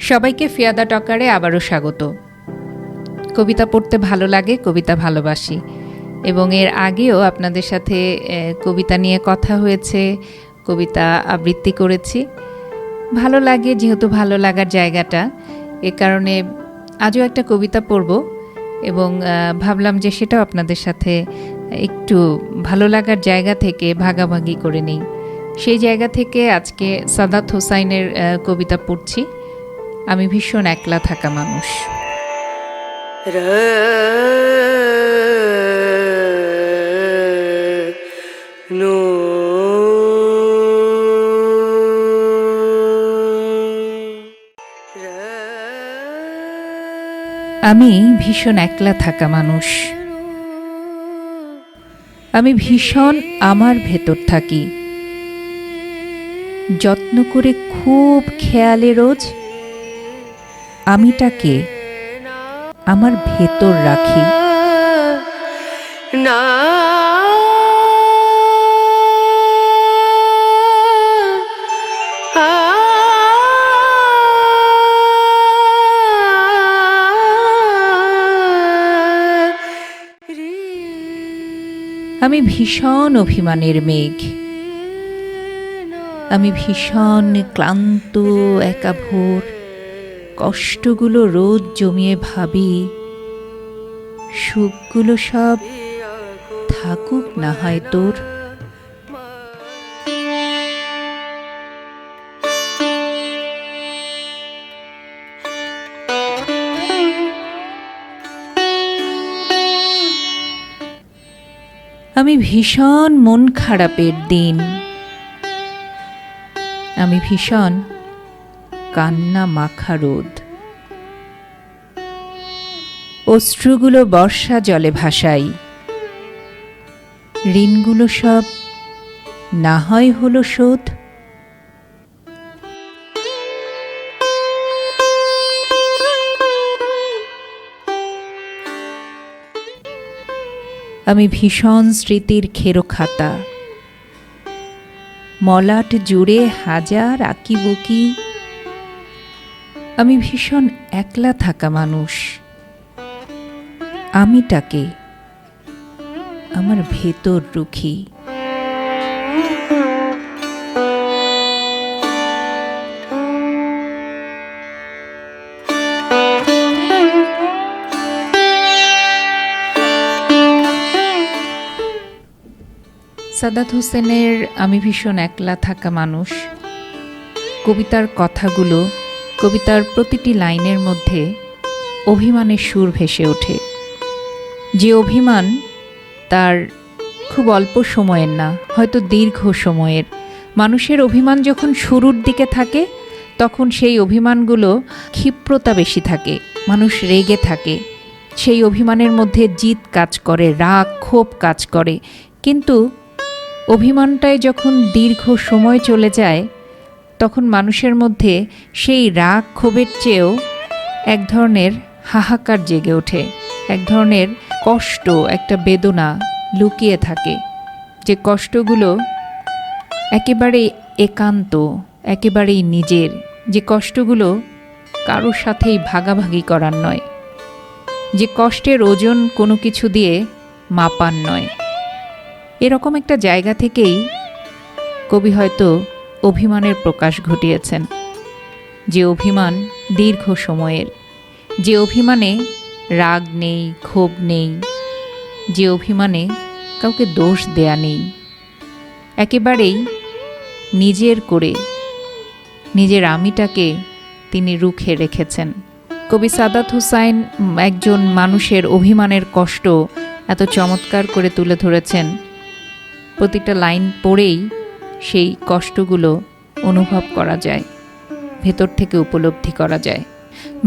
সবাইকে ফিয়াদা টকারে আবারও স্বাগত। কবিতা পড়তে ভালো লাগে, কবিতা ভালোবাসি। এবং এর আগেও আপনাদের সাথে কবিতা নিয়ে কথা হয়েছে, কবিতা আবৃত্তি করেছি। ভালো লাগে, যেহেতু ভালো লাগার জায়গাটা। এ কারণে আজও একটা কবিতা পড়ব এবং ভাবলাম যে সেটাও আপনাদের সাথে একটু ভালো লাগার জায়গা থেকে ভাগাভাগি করে নিই। সেই জায়গা থেকে আজকে সাদাত হোসাইনের কবিতা পড়ছি। আমি ভীষণ একলা থাকা মানুষ। আমি ভীষণ একলা থাকা মানুষ। আমি ভীষণ আমার ভেতর থাকি। যত্ন করে খুব খেয়ালে রোজ আমিটাকে আমার ভেতর রাখি। না। আমি ভীষণ অভিমানের মেঘ। আমি ভীষণ ক্লান্ত একা ভোর কষ্টগুলো রোদ জমিয়ে ভাবি, সুখগুলো সব থাকুক না হয় তোর। আমি ভীষণ মন খারাপের দিন। আমি ভীষণ কান্না মাখা রোদ। অশ্রুগুলো বর্ষা জলে ভাসাই। ঋণগুলো সব না হয় হলো শোধ। আমি ভীষণ স্মৃতির খেরো খাতা মলাট জুড়ে হাজার আঁকিবুকি আমি ভীষণ একলা থাকা মানুষ। আমিটাকে আমার ভেতর রুখি। সাদাত হোসেনের আমি ভীষণ একলা থাকা মানুষ। কবিতার কথাগুলো কবিতার প্রতিটি লাইনের মধ্যে অভিমানের সুর ভেসে ওঠে। যে অভিমান তার খুব অল্প সময়ের না, হয়তো দীর্ঘ সময়ের। মানুষের অভিমান যখন শুরুর দিকে থাকে, তখন সেই অভিমানগুলো ক্ষিপ্রতা বেশি থাকে, মানুষ রেগে থাকে। সেই অভিমানের মধ্যে জিত কাজ করে, রাগ, ক্ষোভ কাজ করে। কিন্তু অভিমানটায় যখন দীর্ঘ সময় চলে যায় তখন মানুষের মধ্যে সেই রাগ ক্ষোভের চেয়েও এক ধরনের হাহাকার জেগে ওঠে, এক ধরনের কষ্ট, একটা বেদনা লুকিয়ে থাকে। যে কষ্টগুলো একেবারে একান্ত, একেবারেই নিজের, যে কষ্টগুলো কারোর সাথেই ভাগাভাগি করার নয়, যে কষ্টের ওজন কোনো কিছু দিয়ে মাপার নয়। এরকম একটা জায়গা থেকেই কবি হয়তো অভিমানের প্রকাশ ঘটিয়েছেন। যে অভিমান দীর্ঘ সময়ের, যে অভিমানে রাগ নেই, ক্ষোভ নেই, যে অভিমানে কাউকে দোষ দেয়া নেই, একেবারেই নিজের করে, নিজের আমিটাকে তিনি রুখে রেখেছেন। কবি সাদাত হুসাইন একজন মানুষের অভিমানের কষ্ট এত চমৎকার করে তুলে ধরেছেন। প্রতিটা লাইন পড়েই সেই কষ্টগুলো অনুভব করা যায়, ভেতর থেকে উপলব্ধি করা যায়।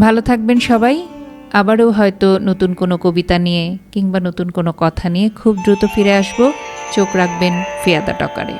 ভালো থাকবেন সবাই। আবারও হয়তো নতুন কোনো কবিতা নিয়ে কিংবা নতুন কোনো কথা নিয়ে খুব দ্রুত ফিরে আসব। চোখ রাখবেন ফিয়াদা টকারে।